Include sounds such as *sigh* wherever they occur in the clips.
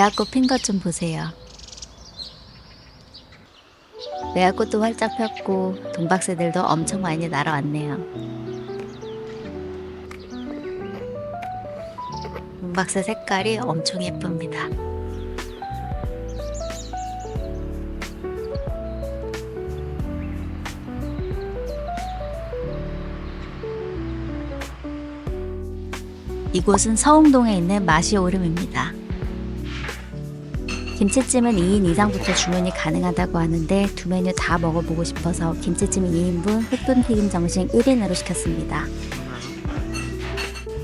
매화꽃 핀 것 좀 보세요. 매화꽃도 활짝 폈고 동박새들도 엄청 많이 날아왔네요. 동박새 색깔이 엄청 예쁩니다. 이곳은 서웅동에 있는 마시 오름입니다. 김치찜은 2인 이상부터 주문이 가능하다고 하는데 두 메뉴 다 먹어보고 싶어서 김치찜 2인분, 흑돈튀김 정식 1인으로 시켰습니다.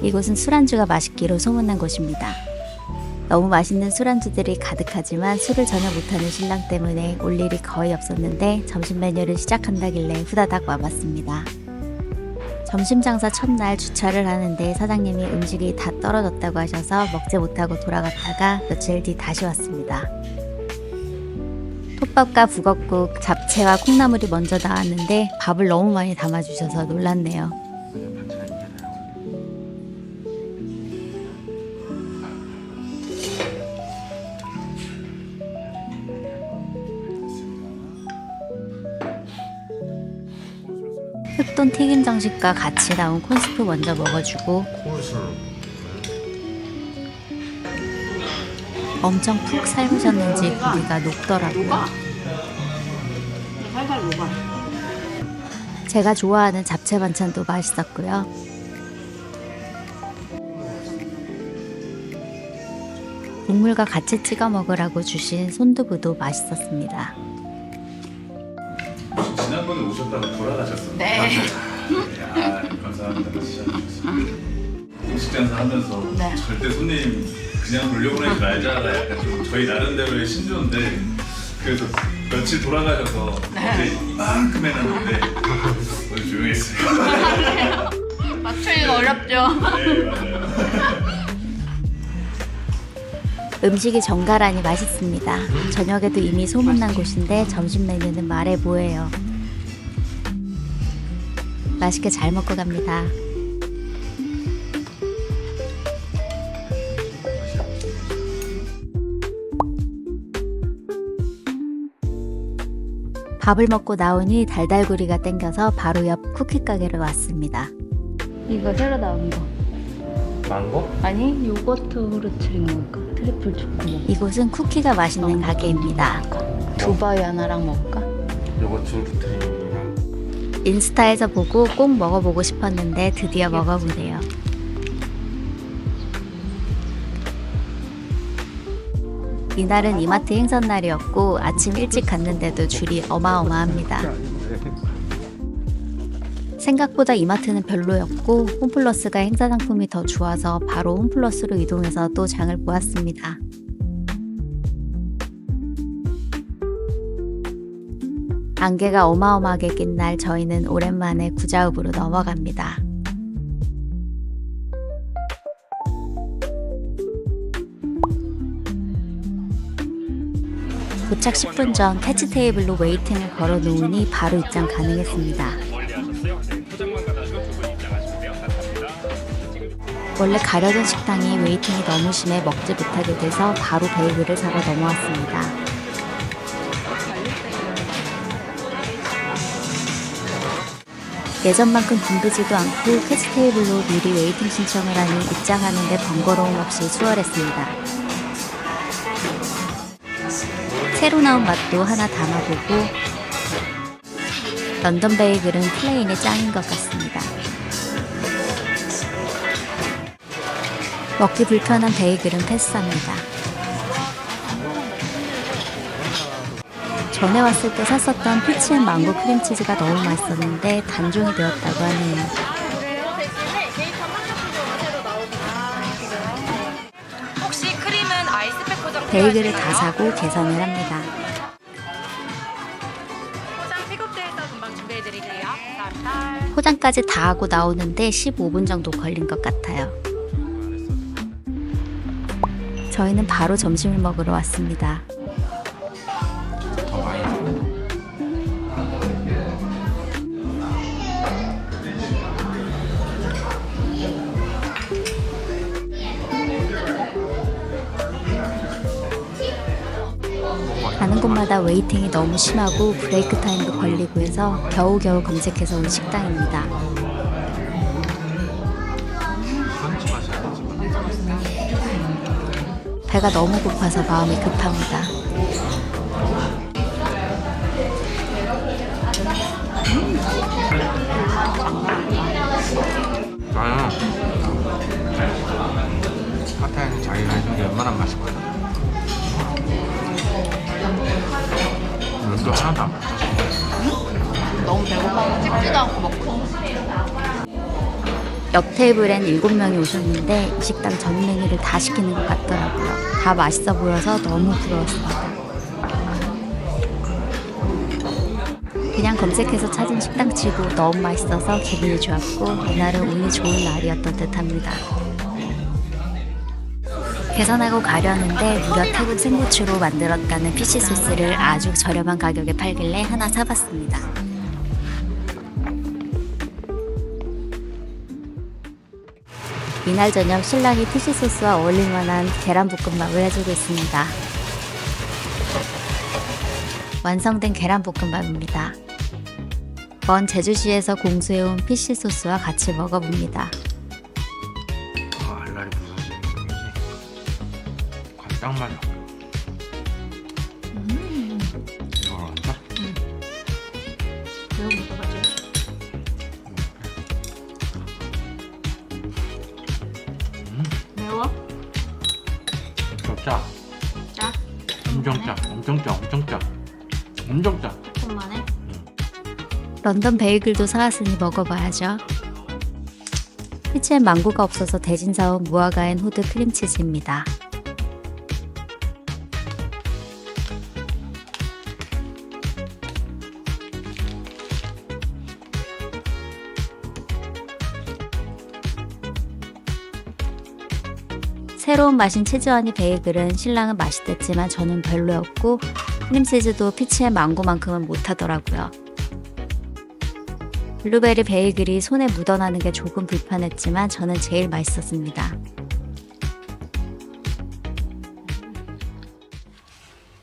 이곳은 술안주가 맛있기로 소문난 곳입니다. 너무 맛있는 술안주들이 가득하지만 술을 전혀 못하는 신랑 때문에 올 일이 거의 없었는데 점심 메뉴를 시작한다길래 후다닥 와봤습니다. 점심 장사 첫날 주차를 하는데 사장님이 음식이 다 떨어졌다고 하셔서 먹지 못하고 돌아갔다가 며칠 뒤 다시 왔습니다. 톱밥과 북엇국, 잡채와 콩나물이 먼저 나왔는데 밥을 너무 많이 담아주셔서 놀랐네요. 흑돈 튀김 정식과 같이 나온 콘스프 먼저 먹어주고 엄청 푹 삶으셨는지 고기가 녹더라고요. 제가 좋아하는 잡채 반찬도 맛있었고요. 국물과 같이 찍어 먹으라고 주신 손두부도 맛있었습니다. 지난번에 오셨다가 돌아가셨어요. 네. 야, 감사합니다. 진짜. 음식 장사 하면서 네. 절대 손님 그냥 돌려보내지 약간 좀 저희 나름대로의 신조인데 그래서 며칠 돌아가셔서 네. 이만큼 해놨는데 오늘 조용했어요. *laughs* 맞추기가 어렵죠. 네, 맞아요. 음식이 정갈하니 맛있습니다. 저녁에도 이미 소문난 곳인데 점심 메뉴는 말해 뭐해요. 맛있게 잘 먹고 갑니다. 밥을 먹고 나오니 달달구리가 땡겨서 바로 옆 쿠키 가게로 왔습니다. 이거 새로 나온 거. 망고? 아니 요거트 후르츠인 건가? 트리플 초코. 이곳은 쿠키가 맛있는 가게입니다. 두바이 하나랑 먹을까? 요거트 루테 인스타에서 보고 꼭 먹어보고 싶었는데 드디어 먹어보네요. 이날은 이마트 행사 날이었고 아침 일찍 갔는데도 줄이 어마어마합니다. 생각보다 이마트는 별로였고 홈플러스가 행사 상품이 더 좋아서 바로 홈플러스로 이동해서 또 장을 보았습니다. 안개가 어마어마하게 낀 날 저희는 오랜만에 구자읍으로 넘어갑니다. 도착 10분 전 캐치 테이블로 웨이팅을 걸어 놓으니 바로 입장 가능했습니다. 원래 가려진 식당이 웨이팅이 너무 심해 먹지 못하게 돼서 바로 베이글을 사러 넘어왔습니다. 예전만큼 붐비지도 않고 캐치 테이블로 미리 웨이팅 신청을 하니 입장하는데 번거로움 없이 수월했습니다. 새로 나온 맛도 하나 담아보고 런던 베이글은 플레인의 짱인 것 같습니다. 먹기 불편한 베이글은 패스합니다. 전에 왔을 때 샀었던 피치앤 망고 크림치즈가 너무 맛있었는데 단종이 되었다고 하네요. 혹시 크림은 아이스팩 고정 베이글을 다 사고 계산을 합니다. 포장 픽업대에서 금방 준비해드릴게요. 감사합니다. 포장까지 다 하고 나오는데 15분 정도 걸린 것 같아요. 저희는 바로 점심을 먹으러 왔습니다. 가는 곳마다 웨이팅이 너무 심하고 브레이크 타임도 걸리고 해서 겨우겨우 검색해서 온 식당입니다. 배가 너무 고파서 마음이 급합니다. 나는 파타야는 자기가 해준 게 웬만한 맛이거든 이것도 하나도 안 맞아 너무 배고파서 찍지도 않고 먹고 옆 테이블엔 7명이 오셨는데 이 식당 전 메뉴를 다 시키는 것 같더라고요. 다 맛있어 보여서 너무 부러웠습니다. 그냥 검색해서 찾은 식당 치고 너무 맛있어서 기분이 좋았고 이날은 운이 좋은 날이었던 듯합니다. 계산하고 가려는데 무려 태국 생고추로 만들었다는 피시 소스를 아주 저렴한 가격에 팔길래 하나 사봤습니다. 이날 저녁 신랑이 피시 소스와 어울릴 만한 계란 볶음밥을 해주고 있습니다. 완성된 계란 볶음밥입니다. 먼 제주시에서 공수해온 피시 소스와 같이 먹어봅니다. 딱 맞아 이거 어때? 매운 먹어가지고 매워? 좀 짜. 짜? 엄청 짜. 엄청 짜. 엄청 짜. 엄청 짜. 조금만 해? 런던 베이글도 사왔으니 먹어봐야죠. 피치엔 망고가 없어서 대신 사온 무화과엔 호두 크림치즈입니다. 새로운 맛인 치즈허니 베이글은 신랑은 맛있댔지만 저는 별로였고 크림치즈도 피치의 망고만큼은 못하더라고요. 블루베리 베이글이 손에 묻어나는 게 조금 불편했지만 저는 제일 맛있었습니다.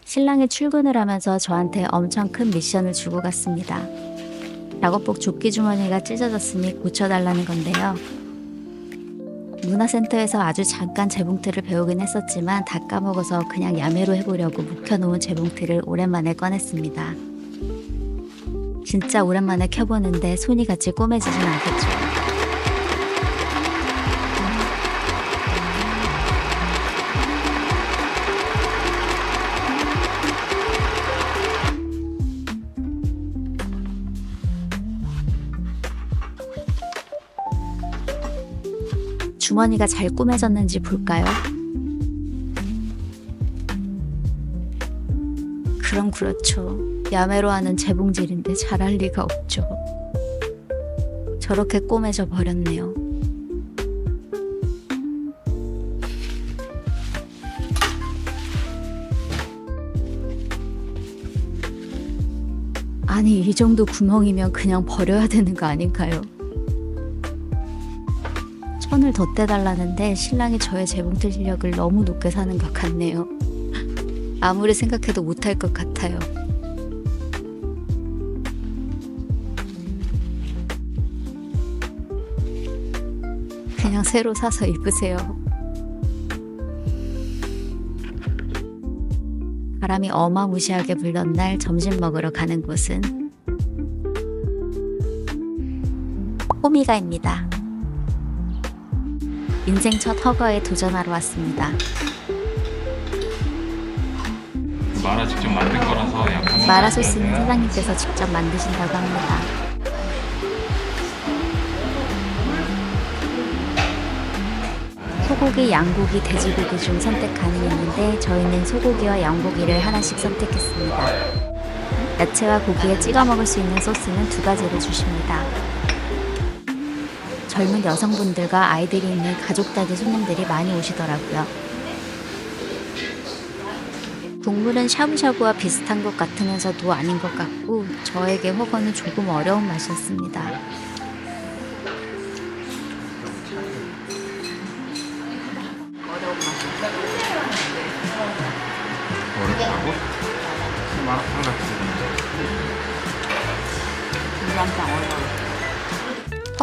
신랑이 출근을 하면서 저한테 엄청 큰 미션을 주고 갔습니다. 작업복 조끼 주머니가 찢어졌으니 고쳐달라는 건데요. 문화센터에서 아주 잠깐 재봉틀을 배우긴 했었지만 다 까먹어서 그냥 야매로 해보려고 묵혀놓은 재봉틀을 오랜만에 꺼냈습니다. 진짜 오랜만에 켜보는데 손이 같이 꼬매지진 않겠죠. 주머니가 잘 꾸며졌는지 볼까요? 그럼 그렇죠. 야매로 하는 재봉질인데 잘할 리가 없죠. 저렇게 꼬매져 버렸네요. 아니, 이 정도 구멍이면 그냥 버려야 되는 거 아닌가요? 천을 더 떼달라는데 신랑이 저의 재봉틀 실력을 너무 높게 사는 것 같네요. *laughs* 아무리 생각해도 못할 것 같아요. 그냥 새로 사서 입으세요. 바람이 어마무시하게 불던 날 점심 먹으러 가는 곳은 호미가입니다. 인생 첫 허거에 도전하러 왔습니다. 마라 직접 만든 거라서 약간 마라 소스는 사장님께서 직접 만드신다고 합니다. 소고기, 양고기, 돼지고기 중 선택 가능했는데 저희는 소고기와 양고기를 하나씩 선택했습니다. 야채와 고기에 찍어 먹을 수 있는 소스는 두 가지를 주십니다. 젊은 여성분들과 아이들이 있는 가족 단위 손님들이 많이 오시더라고요. 국물은 샤브샤브와 비슷한 것 같으면서도 아닌 것 같고 저에게 허거는 조금 어려운 맛이었습니다.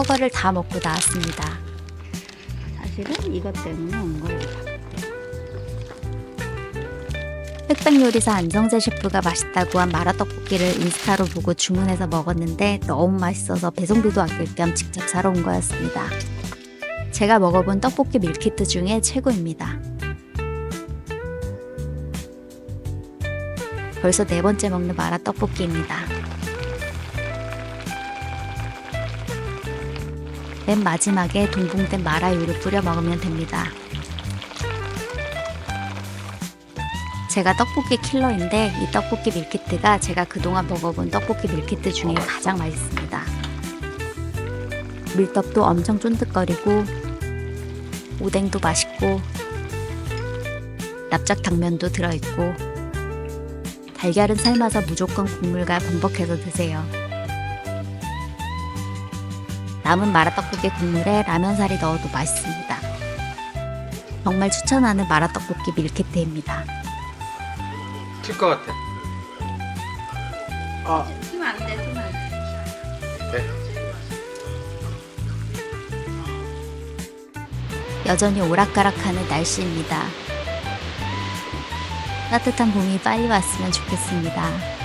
허거를 다 먹고 나왔습니다. 사실은 이것 때문에 온 거예요. 흑백 요리사 안성재 셰프가 맛있다고 한 마라 떡볶이를 인스타로 보고 주문해서 먹었는데 너무 맛있어서 배송비도 아낄 겸 직접 사러 온 거였습니다. 제가 먹어본 떡볶이 밀키트 중에 최고입니다. 벌써 네 번째 먹는 마라 떡볶이입니다. 맨 마지막에 동봉된 마라유를 뿌려 먹으면 됩니다. 제가 떡볶이 킬러인데 이 떡볶이 밀키트가 제가 그동안 먹어본 떡볶이 밀키트 중에 가장 맛있습니다. 밀떡도 엄청 쫀득거리고 오뎅도 맛있고 납작 당면도 들어있고 달걀은 삶아서 무조건 국물과 범벅해서 드세요. 남은 마라떡볶이 국물에 라면사리 넣어도 맛있습니다. 정말 추천하는 마라떡볶이 밀키트입니다. 튈것 같아 쓰면 안 돼, 쓰면 안 돼. 여전히 오락가락하는 날씨입니다. 따뜻한 봄이 빨리 왔으면 좋겠습니다.